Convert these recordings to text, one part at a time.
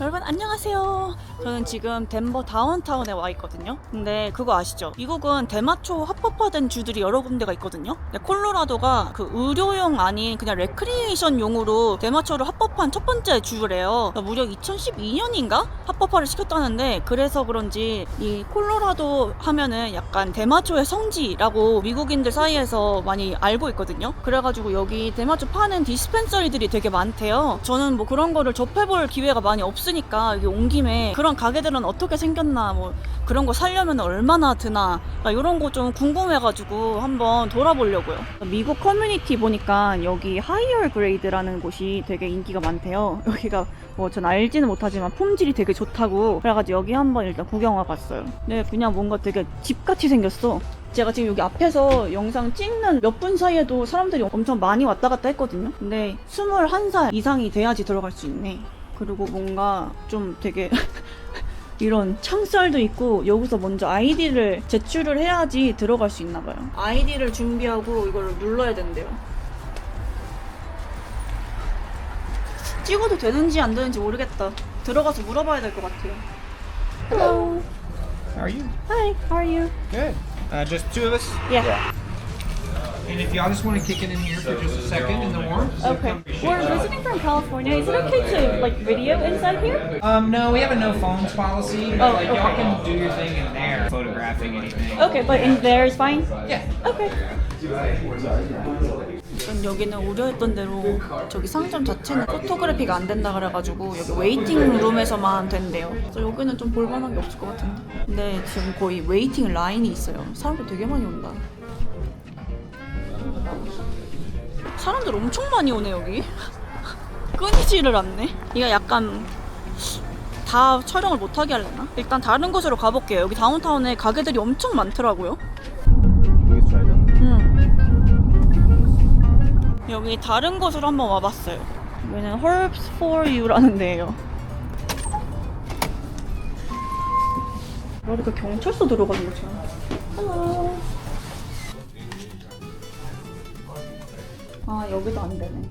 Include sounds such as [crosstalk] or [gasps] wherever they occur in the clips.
여러분 안녕하세요. 저는 지금 덴버 다운타운에 와 있거든요. 근데 그거 아시죠? 미국은 대마초 합법화된 주들이 여러 군데가 있거든요. 근데 콜로라도가 그 의료용 아닌 그냥 레크리에이션용으로 대마초를 합법한 첫 번째 주래요. 무려 2012년인가 합법화를 시켰다는데 그래서 그런지 이 콜로라도 하면은 약간 대마초의 성지라고 미국인들 사이에서 많이 알고 있거든요. 그래가지고 여기 대마초 파는 디스펜서리들이 되게 많대요. 저는 뭐 그런 거를 접해볼 기회가 많이 없 으니까 여기 온 김에 그런 가게들은 어떻게 생겼나 뭐 그런 거 살려면 얼마나 드나 이런 거 좀 궁금해가지고 한번 돌아보려고요. 미국 커뮤니티 보니까 여기 하이어 그레이드라는 곳이 되게 인기가 많대요. [laughs] 여기가 뭐 전 알지는 못하지만 품질이 되게 좋다고 그래가지고 여기 한번 일단 구경 와봤어요. 네, 그냥 뭔가 되게 집같이 생겼어. 제가 지금 여기 앞에서 영상 찍는 몇 분 사이에도 사람들이 엄청 많이 왔다 갔다 했거든요. 근데 21살 이상이 돼야지 들어갈 수 있네. 그리고 뭔가 좀 되게 [laughs] 이런 창살도 있고 여기서 먼저 아이디를 제출을 해야지 들어갈 수 있나 봐요. 아이디를 준비하고 이걸 눌러야 된대요. 찍어도 되는지 안 되는지 모르겠다. 들어가서 물어봐야 될 것 같아요. Hello. How are you? Hi. How are you? Good. Uh, just two of us? Yeah. And if y'all just want to kick it in here for just a second in the warm. Okay. We're visiting from California. Is it okay to like video inside here? Um, no, we have a no phones policy. Oh, like, y'all okay. can do your thing in there, photographing anything. Okay, but in there is fine. Yeah. Okay. 전 여기는 우려했던 대로 저기 상점 자체는 포토그래피가 안 된다 그래가지고 여기 웨이팅 룸에서만 된대요. 그래서 여기는 좀 볼만한 게 없을 것 같은데. 근데 지금 거의 웨이팅 라인이 있어요. 사람들 되게 많이 온다. 사람들 엄청 많이 오네 여기. 끊이지를 않네. 이거 약간 다 촬영을 못하게 하려나? 일단 다른 곳으로 가볼게요. 여기 다운타운에 가게들이 엄청 많더라고요. 음. 여기 다른 곳으로 한번 와봤어요. 여기는 Herbs for You라는 데예요. 이렇게 경찰서 들어가는 거죠. Hello. 아 여기도 안 되네.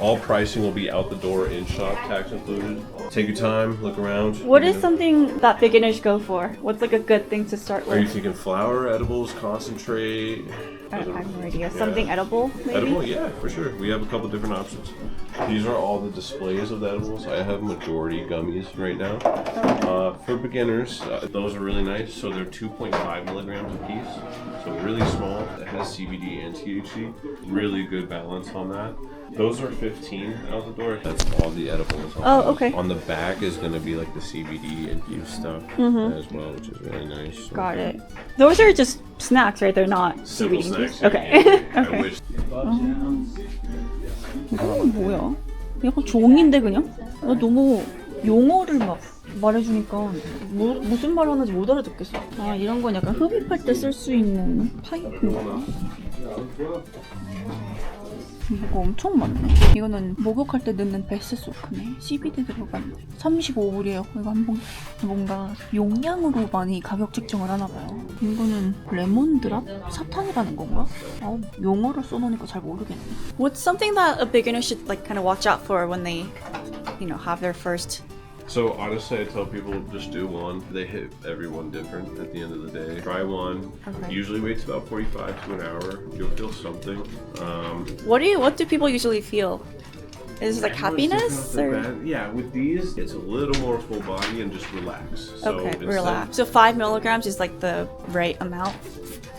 All pricing will be out the door in shop, tax included. Take your time, look around. What know. something that beginners go for? What's like a good thing to start with? Are you thinking flour, edibles, concentrate? I I have no idea. Something edible, maybe? Edible, yeah, for sure. We have a couple different options. These are all the displays of the edibles. I have majority gummies right now. Uh, for beginners, uh, those are really nice. So they're 2.5 milligrams a piece. So really small. It has CBD and THC. Really good balance on that. Those are 15 out the door. That's all the edibles. on Oh, okay. On the back is going to be like the CBD infused stuff as well, which is really nice. So- Mm-hmm. Got it. Those are just snacks, right? They're not Simple CBD. snacks. Okay. I okay. wish 이건 뭐야? 약간 종인데 그냥? 나 너무 용어를 막 말해주니까 뭐, 무슨 말 하는지 못 알아듣겠어. 아 이런 건 약간 흡입할 때 쓸 수 있는 파이프인가 봐. 이거 엄청 많네. 이거는 목욕할 때 넣는 베스 소프네. CBD 들어간 35불이에요. 이거 한 봉. 뭔가 용량으로 많이 가격 책정을 하나 봐요. 이거는 레몬 드랍? 사탕이라는 건가? 아, 용어를 써놓으니까 잘 모르겠네. What's something that a beginner should like kind of watch out for when they, you know, have their first? So honestly, I tell people just do one. They hit everyone different at the end of the day. Try one. Okay. Usually waits about 45 to an hour. You'll feel something. Um, What do you? What do people usually feel? Is it like happiness or? Yeah, with these, it's a little more full body and just relax. So Okay, relax. So five milligrams is like the right amount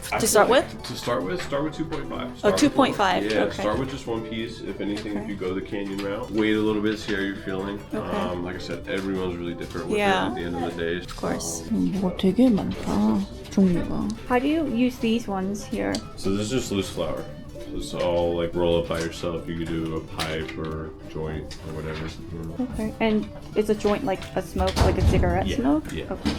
to feel start like with. To start with, start with 2.5. Oh, Start with 2.5, one- Yeah, okay. start with just one piece. If anything, if Okay. you go the canyon route, wait a little bit, see how you're feeling. Okay. Um, like I said, everyone's really different with Yeah. it at the end of the day. Of course. 뭐가 되게 많다. 종류가. How do you use these ones here? So this is just loose flour. So it's all like roll up by yourself. You could do a pipe or joint or whatever. Mm. Okay. And is a joint like a smoke, like a cigarette Yeah, smoke? yeah. Okay.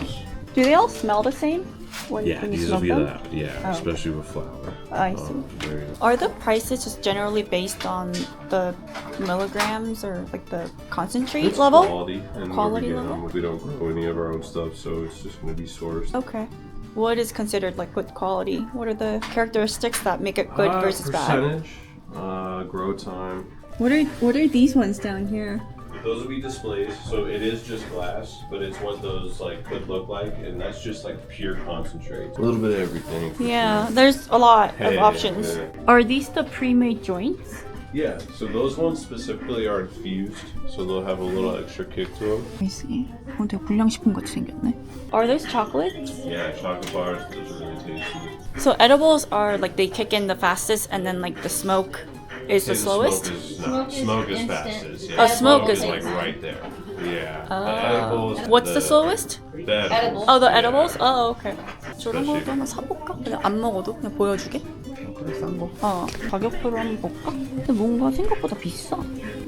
Do they all smell the same? When, Yeah, when you these will be them? that. Yeah, Oh. especially with flour. I Um, see. very- Are the prices just generally based on the milligrams or like the concentrate It's level? quality, and Quality we level? them. We don't grow any of our own stuff, so it's just going to be sourced. Okay. What is considered like good quality? What are the characteristics that make it good Uh, versus bad? percentage, uh, grow time. What are what are these ones down here? Those will be displays, so it is just glass, but it's what those like could look like, and that's just like pure concentrate. A little bit of everything. for Yeah, sure. there's a lot of Yeah, options. yeah. Are these the pre-made joints? Yeah, so those ones specifically are infused, so they'll have a little extra kick to them. I see. 어, 되게 불량식품 같이 생겼네. Are those chocolates? Yeah, chocolate bars, those are really tasty. So edibles are like they kick in the fastest, and then like the smoke is the Say slowest. Smoke is, Smoke not, is smoke is instant. fastest. Yeah, Oh, smoke is like instant. right there. Yeah. the Ah. edibles, What's the slowest? The edibles. Oh, the Yeah. edibles? Oh, okay. 저런 Especially- 것도 한번 사볼까? 그냥 안 먹어도 그냥 보여주게? 그래, 싼 거. 어, 가격표로 한번 볼까? 근데 뭔가 생각보다 비싸.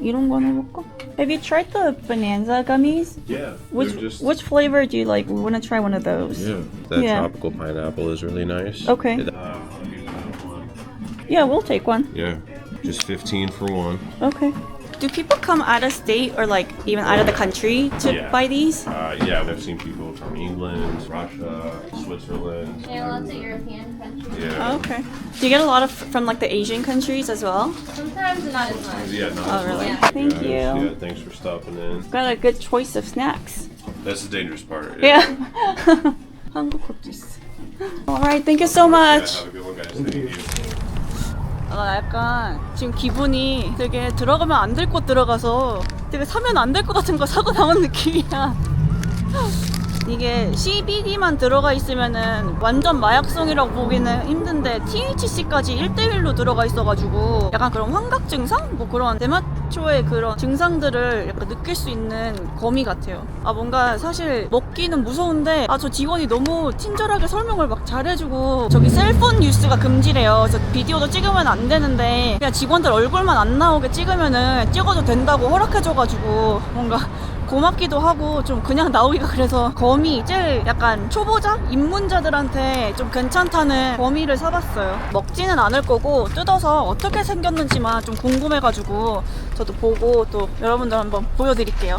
이런 거 하나 해볼까? Have you tried the Bonanza gummies? Yeah. Which they're just, which flavor do you like? We want to try one of those. Yeah. That Yeah. tropical pineapple is really nice. Okay. It- uh, I'll give you that one. Yeah, we'll take one. Yeah. Just 15 for one. Okay. Do people come out of state or like even out of the country to Yeah. buy these? Uh, yeah, I've seen people from England, Russia, Switzerland. Yeah, lots of European countries. Yeah. Okay. Do you get a lot of from like the Asian countries as well? Sometimes not as much. Yeah, not Oh, as really? much. Thank Yeah, you. Yeah, thanks for stopping in. Got a good choice of snacks. That's the dangerous part. Yeah. 한국 것도 있어. [laughs] Alright, thank you so Yeah, much. have a good one, guys. Thank you. 아, 약간 지금 기분이 되게 들어가면 안 될 곳 들어가서 되게 사면 안 될 것 같은 거 사고 나온 [laughs] 느낌이야. 이게 CBD만 들어가 있으면은 완전 마약성이라고 보기는 힘든데 THC까지 1대1로 들어가 있어가지고 약간 그런 환각 증상? 뭐 그런 대마 초의 그런 증상들을 약간 느낄 수 있는 거미 같아요. 아 뭔가 사실 먹기는 무서운데 아 저 직원이 너무 친절하게 설명을 막 잘해주고 저기 셀폰 뉴스가 금지래요. 그래서 비디오도 찍으면 안 되는데 그냥 직원들 얼굴만 안 나오게 찍으면은 찍어도 된다고 허락해줘가지고 뭔가 고맙기도 하고 좀 그냥 나오기가 그래서 거미 제일 약간 초보자 입문자들한테 좀 괜찮다는 거미를 사봤어요. 먹지는 않을 거고 뜯어서 어떻게 생겼는지만 좀 궁금해가지고 저도 보고 또 여러분들 한번 보여드릴게요.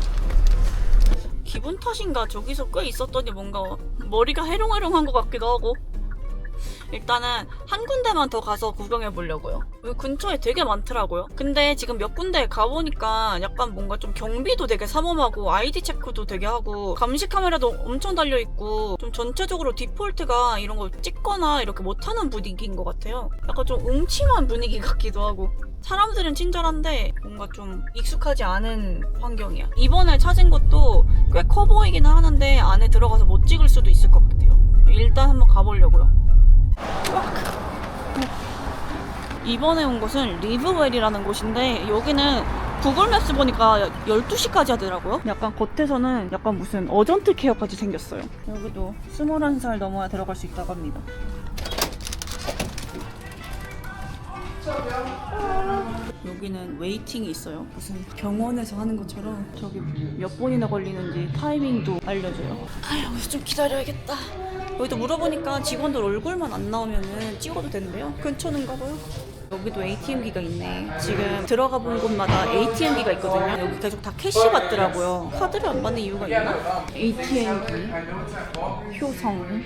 기분 탓인가 저기서 꽤 있었더니 뭔가 머리가 해롱해롱한 것 같기도 하고 일단은 한 군데만 더 가서 구경해 보려고요. 근처에 되게 많더라고요. 근데 지금 몇 군데 가보니까 약간 뭔가 좀 경비도 되게 삼엄하고 아이디 체크도 되게 하고 감시 카메라도 엄청 달려 있고 좀 전체적으로 디폴트가 이런 거 찍거나 이렇게 못하는 분위기인 것 같아요. 약간 좀 음침한 분위기 같기도 하고. 사람들은 친절한데 뭔가 좀 익숙하지 않은 환경이야. 이번에 찾은 것도 꽤 커 보이기는 하는데 안에 들어가서 못 찍을 수도 있을 것 같아요. 일단 한번 가보려고요. 이번에 온 곳은 리브웰이라는 곳인데 여기는 구글 맵스 보니까 12시까지 하더라고요. 약간 겉에서는 약간 무슨 어전트 케어까지 생겼어요. 여기도 21살 넘어야 들어갈 수 있다고 합니다. 여기는 웨이팅이 있어요. 무슨 병원에서 하는 것처럼 저기 몇 분이나 걸리는지 타이밍도 알려줘요. 아 여기서 좀 기다려야겠다. 여기도 물어보니까 직원들 얼굴만 안 나오면은 찍어도 된대요. 근처는가 봐요. 여기도 ATM기가 있네. 지금 들어가 본 곳마다 ATM기가 있거든요. 여기 계속 다 캐시 받더라고요. 카드를 안 받는 이유가 있나? ATM기, 효성.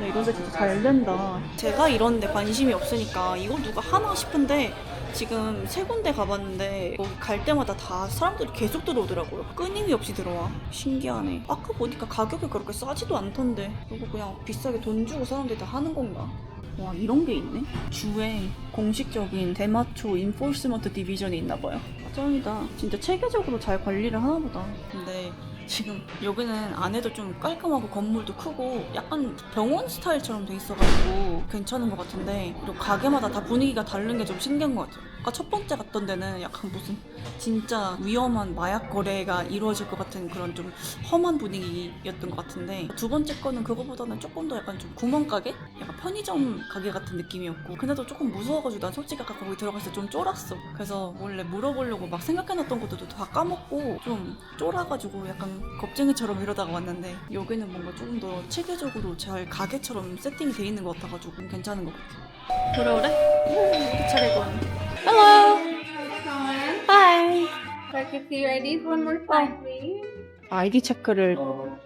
네, 이런 데 진짜 잘 된다. 제가 이런 데 관심이 없으니까 이거 누가 하나 싶은데 지금 세 군데 가봤는데 거기 갈 때마다 다 사람들이 계속 들어오더라고요. 끊임이 없이 들어와. 신기하네. 아까 보니까 가격이 그렇게 싸지도 않던데 이거 그냥 비싸게 돈 주고 사람들이 다 하는 건가? 와 이런 게 있네. 주에 공식적인 대마초 인포스먼트 디비전이 있나 봐요. 짱이다. 진짜 체계적으로 잘 관리를 하나 보다. 근데 지금 여기는 안에도 좀 깔끔하고 건물도 크고 약간 병원 스타일처럼 돼 있어가지고 괜찮은 것 같은데 그리고 가게마다 다 분위기가 다른 게 좀 신기한 것 같아요. 아까 첫 번째 갔던 데는 약간 무슨 진짜 위험한 마약 거래가 이루어질 것 같은 그런 좀 험한 분위기였던 것 같은데 두 번째 거는 그거보다는 조금 더 약간 좀 구멍가게? 약간 편의점 가게 같은 느낌이었고 근데도 조금 무서워가지고 난 솔직히 아까 거기 들어갔을 때 좀 쫄았어 그래서 원래 물어보려고 막 생각해놨던 것도 다 까먹고 좀 쫄아가지고 약간 겁쟁이처럼 이러다가 왔는데 여기는 뭔가 조금 더 체계적으로 잘 가게처럼 세팅이 돼 있는 것 같아가지고 괜찮은 것 같아 돌아오래? 차례고 Hello Hi Check if your IDs one more time, please. 아이디 체크를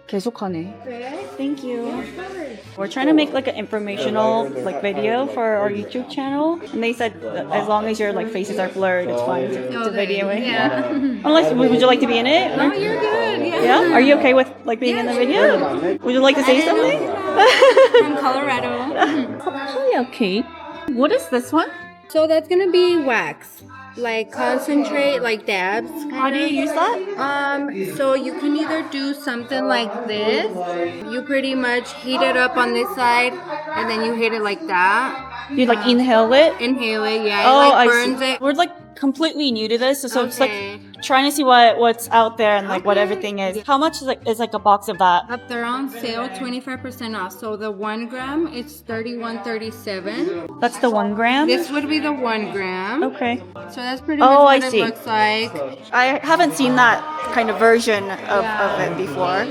계속하네 Okay. Thank you. We're trying to make like an informational like video for our YouTube channel, and they said that as long as your like faces are blurred, it's fine to, to video it. Yeah. [laughs] Unless, would would you like to be in it? Oh, you're good. Yeah. Yeah. Are you okay with like being in the video? Would you like to say something? From Colorado. [laughs] Hi, okay. What is this one? So that's gonna be wax, like concentrate, like dabs. How do you use that? Um, so you can either do something like this. You pretty much heat it up on this side, and then you hit it like that. You like inhale it? Inhale it, yeah. oh, it like I burns see. it. We're like completely new to this, so, so it's like Okay. Trying to see what what's out there and like what everything is. How much is like is like a box of that? Up there on sale, 25% off. So the one gram, it's 31.37. That's the one gram. This would be the one gram. Okay. So that's pretty Oh, much I what see. it looks like. I haven't seen that kind of version of, Yeah. of it before.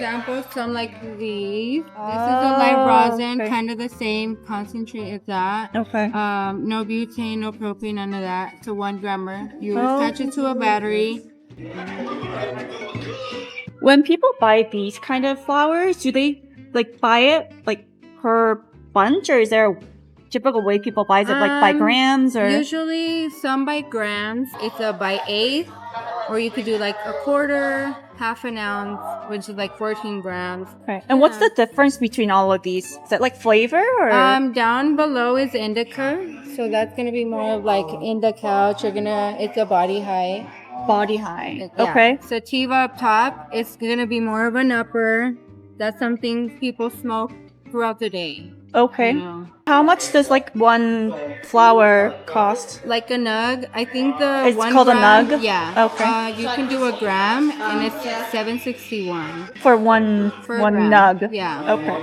For example, some like these. This is Oh, a light rosin, okay. kind of the same concentrate as that. Okay. Um, no butane, no propane, none of that. It's a one grammer. You Oh. attach it to a battery. When people buy these kind of flowers, do they like buy it like per bunch, or is there a typical way people buys it like by Um, grams or? Usually, some by grams. It's a by eighth, or you could do like a quarter, half an ounce, which is like 14 grams. Okay. And what's the difference between all of these? Is it like flavor or? Um, down below is indica, so that's gonna be more of like indica. You're gonna, it's a body high. body high. Yeah. Okay. Sativa up top, it's gonna be more of an upper. That's something people smoke throughout the day. Okay. How much does like one flower cost? Like a nug, I think the It's one called a nug? Yeah. Okay. Uh, you can do a gram, and it's seven sixty one. For one For one gram. nug. Yeah. Okay.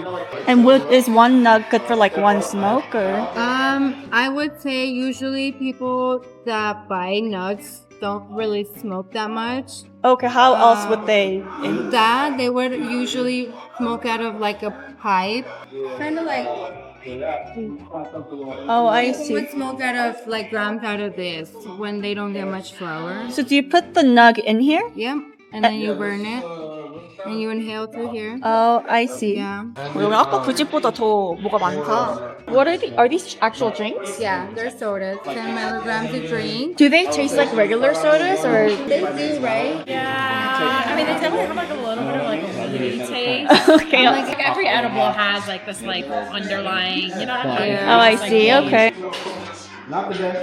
And would, is one nug good for like one smoke or? Um, I would say usually people that buy nugs don't really smoke that much. Okay. How else Um, would they? That they would usually smoke out of like a pipe, kind of like Oh, I people see. would smoke out of like grams out of this when they don't get much flour. So do you put the nug in here? Yep, and then you burn it, and you inhale through here. Oh, I see. Yeah, 여기 아까 그 집보다 더 뭐가 많다. What are the, are these actual drinks? yeah, they're sodas, 10 milligrams a drink. Do they taste like regular sodas or? They do, right? Yeah, I mean, they definitely have like a little bit of like a weedy taste. okay. [laughs] Like every edible has like this like underlying, you know what I mean? Oh, I It's, like, see. weed.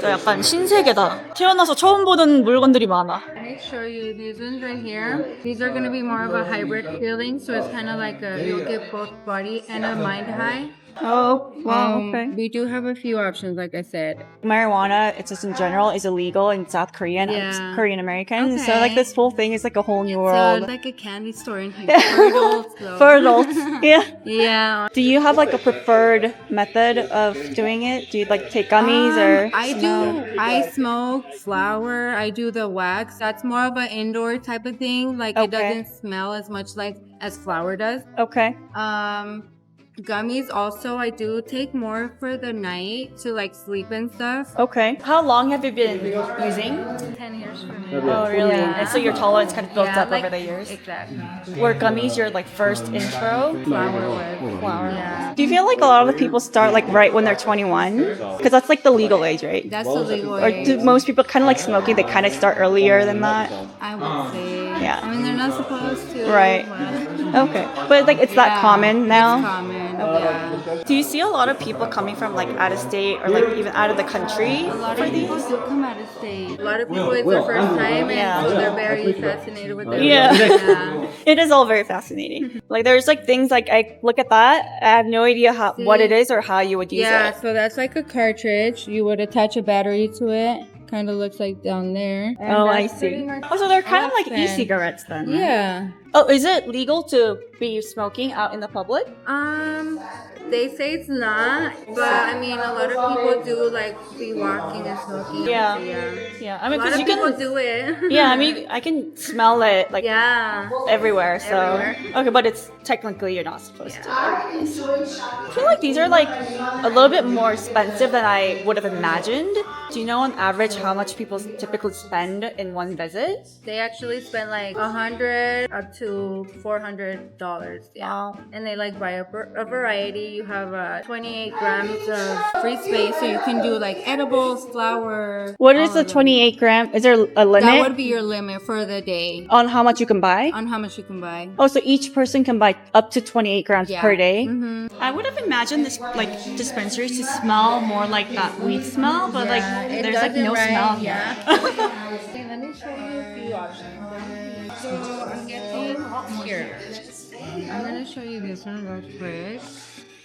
저 약간 신세계다. 태어나서 처음 보는 물건들이 많아. Let me show you these ones right here. These are gonna be more of a hybrid feeling, so it's kind of like a you'll get both body and a mind high. Oh, wow. Um, Okay. We do have a few options, like I said. Marijuana, it's just in general, is illegal in South Korea and Yeah. Korean Americans. So Okay. like this whole thing is like a whole new So world it's like a candy store in [laughs] here for adults. though. for adults. [laughs] yeah. Yeah. Do you have like a preferred method of doing it? Do you like take gummies or? Um, I do. I smoke flower. I do the wax. That's more of an indoor type of thing. Like it Okay. doesn't smell as much like as flower does. Okay. Um, gummies also I do take more for the night to like sleep and stuff. Okay. How long have you been using? Ten years for me. Oh, oh really? Yeah. And so your tolerance kind of built Yeah, up like- over the years? Exactly. Were gummies your like first intro? Flower was. Flower. Yeah. Do you feel like a lot of the people start like right when they're 21? Because that's like the legal age, right? That's the legal Or age. do most people kind of like smoking? They kind of start earlier than that. I would say. Yeah. I mean, they're not supposed to. Right. but- Okay. But like it's that Yeah, common now. It's common. Yeah. Do you see a lot of people coming from like out of state or like even out of the country A lot of people still come out of state. A lot of people, it's their first time, and Yeah. so they're very fascinated with it. Yeah. yeah. [laughs] It is all very fascinating. like there's like things like I look at that, I have no idea how what it is or how you would use it. Yeah, it. so that's like a cartridge. You would attach a battery to it. Kind of looks like down there. And Oh, I see. much Oh, so they're kind of like everything. e-cigarettes then. right? Yeah. Oh, is it legal to be smoking out in the public? Um, they say it's not, but I mean, a lot of people do like be walking and smoking. Yeah. yeah. Yeah, I A mean, lot because of you people can. do it. [laughs] Yeah, I mean, I can smell it like yeah. everywhere. So Everywhere. okay, but it's technically you're not supposed to. I feel like these are like a little bit more expensive than I would have imagined. Do you know on average how much people typically spend in one visit? They actually spend like a hundred up to four hundred dollars. Yeah. Wow. And they like buy a, a variety. You have uh, 28 grams of free space, so you can do like edibles, flour. What is all the 28 gram? Is there a limit That would be your limit for the day on how much you can buy? on how much you can buy. Oh, so each person can buy up to 28 grams Yeah. per day? Mhm. I would have imagined this like dispensaries to smell more like that weed smell, but like Yeah, it there's like doesn't, no right? smell. Yeah. here. [laughs] Okay, let me show you a few options. So I'm getting here. I'm gonna show you this one real quick.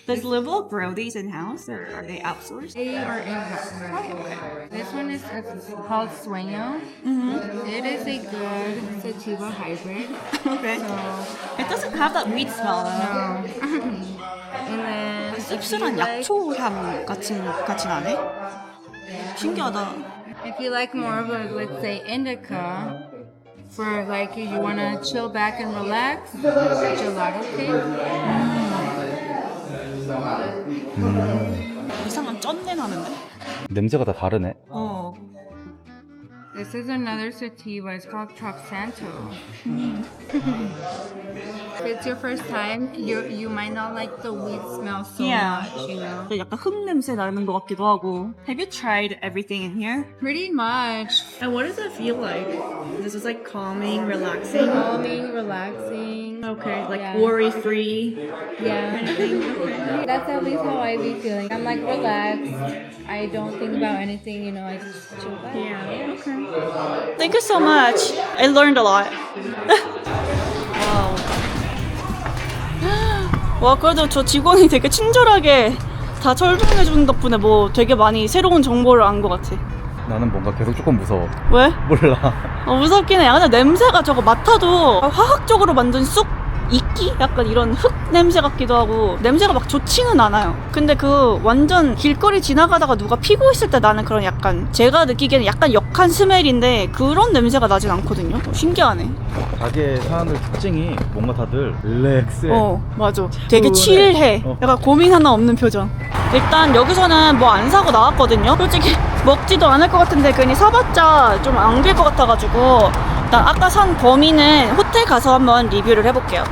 Does Livell grow these in house or are they outsourced? They are in house. This one is it's called Sueño. It is a good sativa hybrid. Okay. So, It doesn't have that weed smell though. um, and then if you 씁쓸한 like- 약초향 같은 같이 나네. 신기하다. If you like more of a, let's say, indica, for like you want to chill back and relax, gelato cake. 이상한 쩐내 나는데. 냄새가 다 다르네. 어. This is another sativa. It's called Trop Santo. if it's your first time, you you might not like the weed smell so Yeah. much, you know. 약간 흙 냄새 나는 것 같기도 하고. Have you tried everything in here? Pretty much And what does it feel like? This is like calming, relaxing. calming, relaxing. Okay, like Yeah. worry free. Yeah. [laughs] That's at least how I be feeling. I'm like relaxed. I don't think about anything, you know, I just chill back. Yeah. Okay. Thank you so much. I learned a lot. wow. [gasps] 와 그래도 저 직원이 되게 친절하게 다 설명해 주는 덕분에 뭐 되게 많이 새로운 정보를 안 것 같아. 나는 뭔가 계속 조금 무서워. 왜? 몰라. 어, 무섭긴 해. 아, 근데 냄새가 저거 맡아도 화학적으로 만든 쑥 이끼? 약간 이런 흙 냄새 같기도 하고 냄새가 막 좋지는 않아요. 근데 그 완전 길거리 지나가다가 누가 피고 있을 때 나는 그런 약간 제가 느끼기에는 약간 역한 스멜인데 그런 냄새가 나진 않거든요. 어, 신기하네. 가게 사람들 특징이 뭔가 다들 릴렉스해. 어, 맞아. 되게. 칠해. 어. 약간 고민 하나 없는 표정. 일단 여기서는 뭐 안 사고 나왔거든요. 솔직히 [laughs] 먹지도 않을 것 같은데 괜히 사봤자 좀 안길 것 같아가지고 일단 아까 산 거미는 호텔 가서 한번 리뷰를 해볼게요.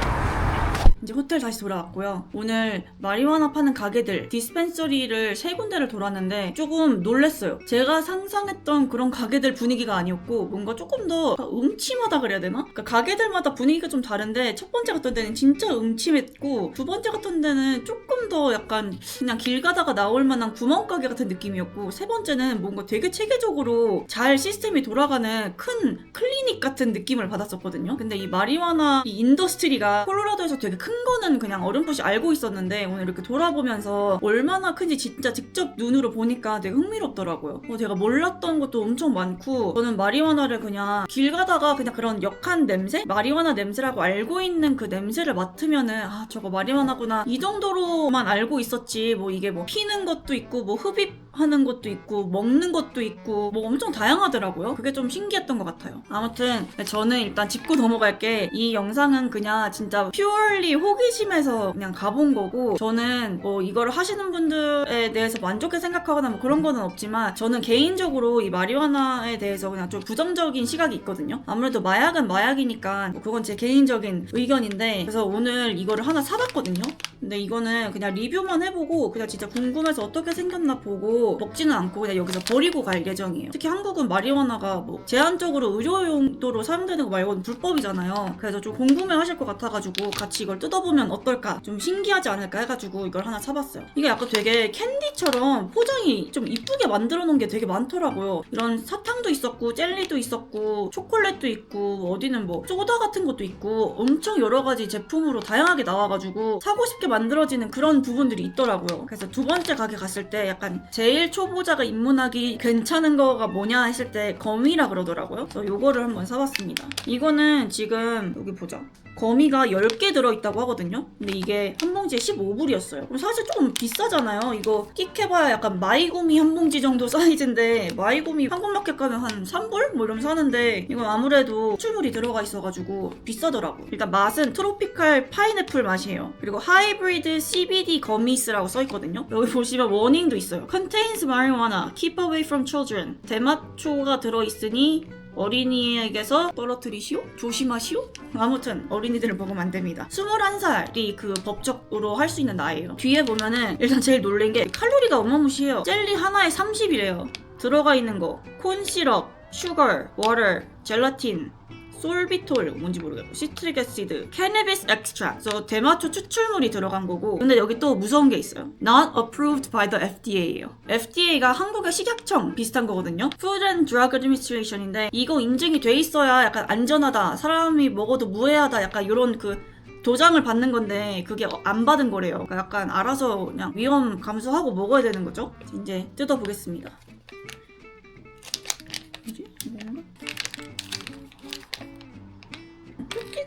호텔 다시 돌아왔고요. 오늘 마리화나 파는 가게들 디스펜서리를 세 군데를 돌았는데 조금 놀랬어요. 제가 상상했던 그런 가게들 분위기가 아니었고 뭔가 조금 더 음침하다 그래야 되나? 그러니까 가게들마다 분위기가 좀 다른데 첫 번째 갔던 데는 진짜 음침했고 두 번째 갔던 데는 조금 더 약간 그냥 길 가다가 나올 만한 구멍가게 같은 느낌이었고 세 번째는 뭔가 되게 체계적으로 잘 시스템이 돌아가는 큰 클리닉 같은 느낌을 받았었거든요. 근데 이 마리화나 이 인더스트리가 콜로라도에서 되게 큰 거는 그냥 어렴풋이 알고 있었는데 오늘 이렇게 돌아보면서 얼마나 큰지 진짜 직접 눈으로 보니까 되게 흥미롭더라고요. 어, 제가 몰랐던 것도 엄청 많고 저는 마리화나를 그냥 길 가다가 그냥 그런 역한 냄새? 마리화나 냄새라고 알고 있는 그 냄새를 맡으면은 아 저거 마리화나구나 이 정도로만 알고 있었지 뭐 이게 뭐 피는 것도 있고 뭐 흡입 하는 것도 있고 먹는 것도 있고 뭐 엄청 다양하더라고요. 그게 좀 신기했던 것 같아요. 아무튼 저는 일단 짚고 넘어갈게 이 영상은 그냥 진짜 퓨얼리 호기심에서 그냥 가본 거고 저는 뭐 이거를 하시는 분들에 대해서 만족해 생각하거나 뭐 그런 거는 없지만 저는 개인적으로 이 마리화나에 대해서 그냥 좀 부정적인 시각이 있거든요. 아무래도 마약은 마약이니까 뭐 그건 제 개인적인 의견인데 그래서 오늘 이거를 하나 사봤거든요. 근데 이거는 그냥 리뷰만 해보고 그냥 진짜 궁금해서 어떻게 생겼나 보고 먹지는 않고 그냥 여기서 버리고 갈 예정이에요. 특히 한국은 마리화나가 뭐 제한적으로 의료 용도로 사용되는 거 말고는 불법이잖아요. 그래서 좀 궁금해 하실 것 같아가지고 같이 이걸 뜯어보면 어떨까 좀 신기하지 않을까 해가지고 이걸 하나 사봤어요. 이게 약간 되게 캔디처럼 포장이 좀 이쁘게 만들어 놓은 게 되게 많더라고요. 이런 사탕도 있었고 젤리도 있었고 초콜릿도 있고 어디는 뭐 소다 같은 것도 있고 엄청 여러 가지 제품으로 다양하게 나와가지고 사고 싶게 만들어지는 그런 부분들이 있더라고요. 그래서 두 번째 가게 갔을 때 약간 제일 초보자가 입문하기 괜찮은 거가 뭐냐 했을 때 거미라 그러더라고요. 그래서 요거를 한번 사봤습니다. 이거는 지금 여기 보자. 거미가 10개 들어있다고 하거든요. 근데 이게 한 봉지에 15불이었어요. 그럼 사실 조금 비싸잖아요. 이거 끽해봐야 약간 마이구미 한 봉지 정도 [laughs] 사이즈인데 마이구미 한국마켓 가면 한 3불? 뭐 이러면 사는데 이건 아무래도 추출물이 들어가 있어가지고 비싸더라고. 일단 맛은 트로피칼 파인애플 맛이에요. 그리고 하이브리드 CBD 거미스라고 써있거든요. 여기 보시면 워닝도 있어요. Contains marijuana. Keep away from children. 대마초가 들어있으니 어린이에게서 떨어뜨리시오? 조심하시오? 아무튼 어린이들을 먹으면 안 됩니다. 21살이 그 법적으로 할 수 있는 나이에요. 뒤에 보면은 일단 제일 놀란 게 칼로리가 어마무시해요. 젤리 하나에 30이래요. 들어가 있는 거 콘시럽, 슈거, 워터, 젤라틴, 솔비톨 뭔지 모르겠고 시트릭 애시드, 캐네비스 엑스트랙 그래서 대마초 추출물이 들어간 거고 근데 여기 또 무서운 게 있어요. Not approved by the FDA예요. FDA가 한국의 식약청 비슷한 거거든요. Food and Drug Administration인데 이거 인증이 돼 있어야 약간 안전하다 사람이 먹어도 무해하다 약간 이런 그 도장을 받는 건데 그게 안 받은 거래요. 그러니까 약간 알아서 그냥 위험 감수하고 먹어야 되는 거죠. 이제 뜯어보겠습니다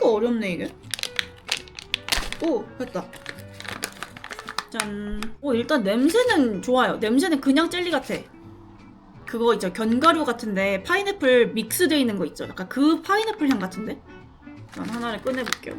뜯기가 어렵네 이게. 오 됐다. 짠. 오 일단 냄새는 좋아요. 냄새는 그냥 젤리 같아. 그거 있죠. 견과류 같은데 파인애플 믹스돼 있는 거 있죠. 약간 그 파인애플 향 같은데? 전 하나를 꺼내볼게요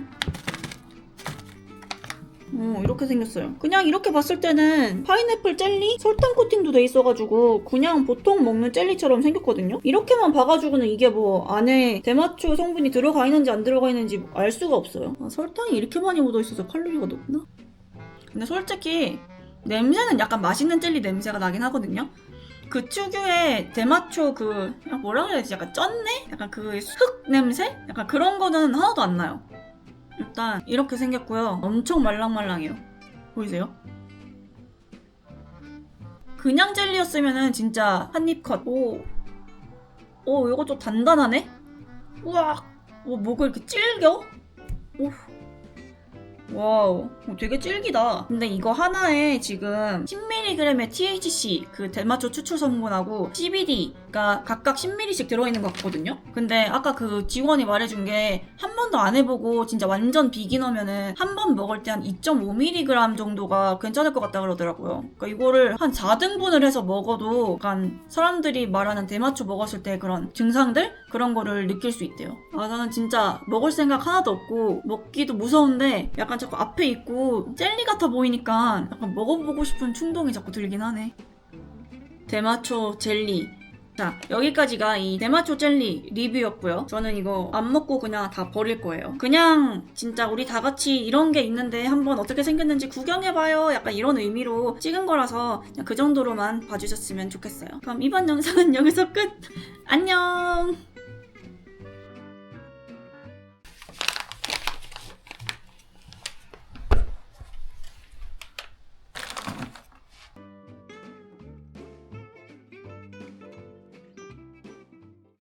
오 이렇게 생겼어요. 그냥 이렇게 봤을 때는 파인애플 젤리? 설탕 코팅도 돼 있어가지고 그냥 보통 먹는 젤리처럼 생겼거든요? 이렇게만 봐가지고는 이게 뭐 안에 대마초 성분이 들어가 있는지 안 들어가 있는지 알 수가 없어요. 아, 설탕이 이렇게 많이 묻어있어서 칼로리가 높나? 근데 솔직히 냄새는 약간 맛있는 젤리 냄새가 나긴 하거든요? 그 특유의 대마초 그 아, 뭐라 그래야 되지? 약간 쩐내? 약간 그 흙 냄새? 약간 그런 거는 하나도 안 나요 일단 이렇게 생겼고요. 엄청 말랑말랑해요. 보이세요? 그냥 젤리였으면은 진짜 한 입 컷. 오, 오 이거 좀 단단하네. 우와, 오 뭐가 이렇게 질겨? 오, 와우, 오, 되게 질기다. 근데 이거 하나에 지금 10mg의 THC, 그 대마초 추출 성분하고 CBD가 각각 10ml씩 들어있는 것 같거든요? 근데 아까 그 직원이 말해준 게 한 번도 안 해보고 진짜 완전 비기너면은 한 번 먹을 때 한 2.5mg 정도가 괜찮을 것 같다 그러더라고요. 그러니까 이거를 한 4등분을 해서 먹어도 약간 사람들이 말하는 대마초 먹었을 때 그런 증상들? 그런 거를 느낄 수 있대요. 아, 나는 진짜 먹을 생각 하나도 없고 먹기도 무서운데 약간 자꾸 앞에 있고 젤리 같아 보이니까 약간 먹어보고 싶은 충동이 자꾸 들긴 하네. 대마초 젤리. 자, 여기까지가 이 대마초 젤리 리뷰였고요. 저는 이거 안 먹고 그냥 다 버릴 거예요. 그냥 진짜 우리 다 같이 이런 게 있는데 한번 어떻게 생겼는지 구경해봐요. 약간 이런 의미로 찍은 거라서 그냥 그 정도로만 봐주셨으면 좋겠어요. 그럼 이번 영상은 여기서 끝! [laughs] 안녕!